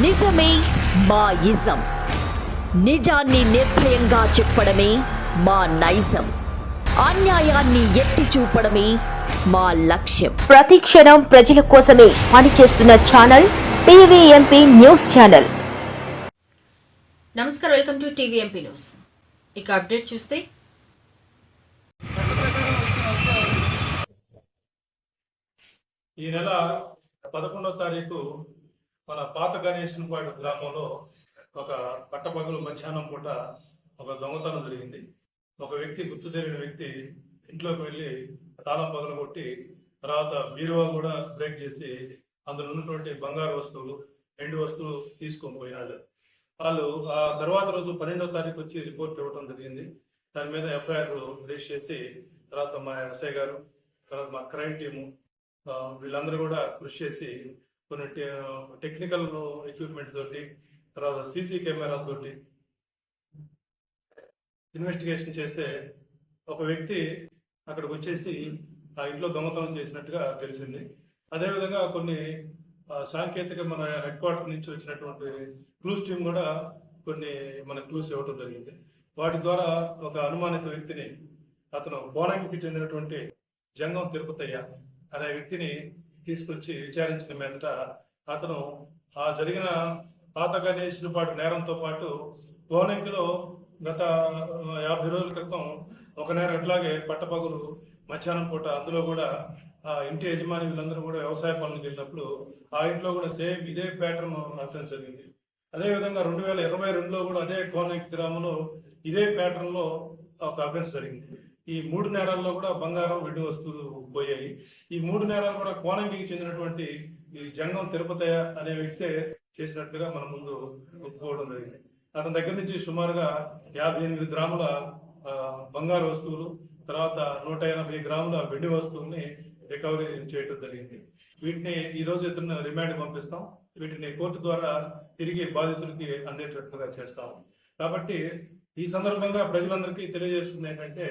నిజమే మా ఇజం నిజాన్ని నిర్భయంగా చెప్పడమే మా నైజం. అన్యాయాన్ని ఎత్తి చూపడమే మా లక్ష్యం. ప్రతి క్షణం ప్రజల కోసమే పనిచేస్తున్న ఛానల్ టీవీఎంపీ న్యూస్ ఛానల్. నమస్కారం వెల్కమ్ టు టీవీఎంపీ న్యూస్. ఇక అప్డేట్ చూస్తే ఈ నెల పదకొండవ తారీఖు మన పాత గణేశన్పాడు గ్రామంలో ఒక పట్టపగలు మధ్యాహ్నం పూట ఒక దొంగతనం జరిగింది. ఒక వ్యక్తి గుర్తు తెలియని వ్యక్తి ఇంట్లోకి వెళ్ళి తాళం పగలు కొట్టి తర్వాత బీరువా కూడా బ్రేక్ చేసి అందులో ఉన్నటువంటి బంగారు వస్తువులు ఎండు వస్తువులు తీసుకొని పోయినాడు. వాళ్ళు ఆ తర్వాత రోజు పన్నెండవ తారీఖు వచ్చి రిపోర్ట్ ఇవ్వడం జరిగింది. దాని మీద ఎఫ్ఐఆర్ రిజిస్టర్ చేసి తర్వాత మా ఎస్ఐ గారు తర్వాత మా క్రైమ్ టీము వీళ్ళందరూ కూడా కృషి చేసి కొన్ని టెక్నికల్ ఎక్విప్మెంట్ తోటి తర్వాత సీసీ కెమెరా తోటి ఇన్వెస్టిగేషన్ చేస్తే ఒక వ్యక్తి అక్కడికి వచ్చేసి ఆ ఇంట్లో దొంగతనం చేసినట్టుగా తెలిసింది. అదేవిధంగా కొన్ని సాంకేతిక మన హెడ్ క్వార్టర్ నుంచి వచ్చినటువంటి క్లూస్ టీమ్ కూడా కొన్ని మన క్లూస్ ఇవ్వడం జరిగింది. వాటి ద్వారా ఒక అనుమానిత వ్యక్తిని అతను బోనంకి చెందినటువంటి జంగం తిరుపతయ్య అనే వ్యక్తిని తీసుకొచ్చి విచారించిన మీదట అతను ఆ జరిగిన పాత చేసిన పాటు నేరంతో పాటు గోనంకిలో గత యాభై రోజుల క్రితం ఒక నేరం ఇట్లాగే పట్టపగులు మధ్యాహ్నం పూట అందులో కూడా ఆ ఇంటి యజమాని వీళ్ళందరూ కూడా వ్యవసాయ పనులకు వెళ్ళినప్పుడు ఆ ఇంట్లో కూడా సేమ్ ఇదే ప్యాటర్న్ అఫెన్స్ జరిగింది. అదేవిధంగా రెండు వేల ఇరవై రెండులో కూడా అదే కోనెక్ గ్రామంలో ఇదే ప్యాటర్న్లో ఒక అఫెన్స్ జరిగింది. ఈ మూడు నేరాల్లో కూడా బంగారం వెండి వస్తువులు పోయాయి. ఈ మూడు నేరాలు కూడా కోనంగికి చెందినటువంటి ఈ జంగం తిరుపతయ్య అనే వ్యక్తే చేసినట్టుగా మన ముందు ఒప్పుకోవడం జరిగింది. అతని దగ్గర నుంచి సుమారుగా యాభై ఎనిమిది గ్రాముల బంగారు వస్తువులు తర్వాత నూట ఎనభై గ్రాముల వెండి వస్తువుల్ని రికవరీ చేయడం జరిగింది. వీటిని ఈ రోజు ఇతను రిమాండ్ పంపిస్తాం. వీటిని కోర్టు ద్వారా తిరిగి బాధితులకి అందేటట్లుగా చేస్తాం. కాబట్టి ఈ సందర్భంగా ప్రజలందరికీ తెలియజేస్తుంది ఏంటంటే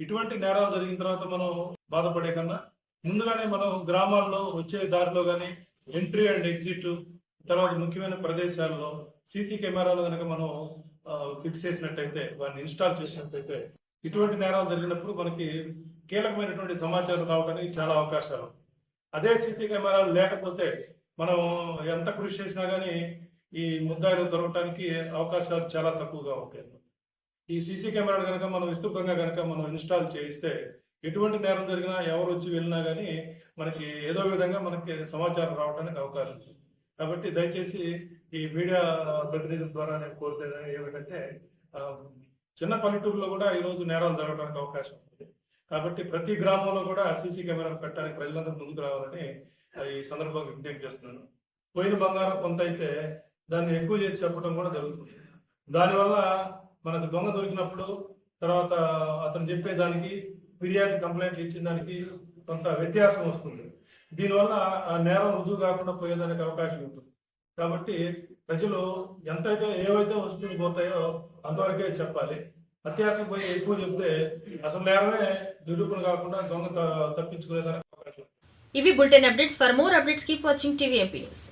ఇటువంటి నేరాలు జరిగిన తర్వాత మనం బాధపడే కన్నా ముందుగానే మనం గ్రామాల్లో వచ్చే దారిలో కానీ ఎంట్రీ అండ్ ఎగ్జిట్ తర్వాత ముఖ్యమైన ప్రదేశాల్లో సీసీ కెమెరాలు కనుక మనం ఫిక్స్ చేసినట్టయితే వాటిని ఇన్స్టాల్ చేసినట్టయితే ఇటువంటి నేరాలు జరిగినప్పుడు మనకి కీలకమైనటువంటి సమాచారం రావడానికి చాలా అవకాశాలు. అదే సీసీ కెమెరాలు లేకపోతే మనం ఎంత కృషి చేసినా కానీ ఈ ముద్దాయిలు దొరకడానికి అవకాశాలు చాలా తక్కువగా ఉంటాయి. ఈ సీసీ కెమెరాలు కనుక మనం విస్తృతంగా కనుక మనం ఇన్స్టాల్ చేయిస్తే ఎటువంటి నేరం జరిగినా ఎవరు వచ్చి వెళ్ళినా కానీ మనకి ఏదో విధంగా మనకి సమాచారం రావడానికి అవకాశం ఉంది. కాబట్టి దయచేసి ఈ మీడియా ప్రతినిధుల ద్వారా నేను కోరుతున్నది ఏమిటంటే చిన్న పల్లెటూరులో కూడా ఈరోజు నేరాలు జరగడానికి అవకాశం ఉంది. కాబట్టి ప్రతి గ్రామంలో కూడా సీసీ కెమెరాలు పెట్టడానికి ప్రజలందరూ ముందుకు రావాలని ఈ సందర్భంగా విజ్ఞప్తి చేస్తున్నాను. పోయిన బంగారం కొంత అయితే దాన్ని ఎక్కువ చేసి చెప్పడం కూడా జరుగుతుంది. దానివల్ల మనకు దొంగ దొరికినప్పుడు తర్వాత అతను చెప్పే దానికి ఫిర్యాదు కంప్లైంట్ ఇచ్చిన దానికి కొంత వ్యత్యాసం వస్తుంది. దీనివల్ల ఆ నేరం రుజువు కాకుండా పోయేదానికి అవకాశం ఉంటుంది. కాబట్టి ప్రజలు ఎంతైతే ఏవైతే వస్తువులు పోతాయో అంతవరకే చెప్పాలి. అత్యాసం పోయి ఎక్కువ చెప్తే అసలు నేరమే నిరూపణ కాకుండా దొంగ తప్పించుకునేదానికి అవకాశం ఇవి bulletin updates. For more updates keep watching TVMP news.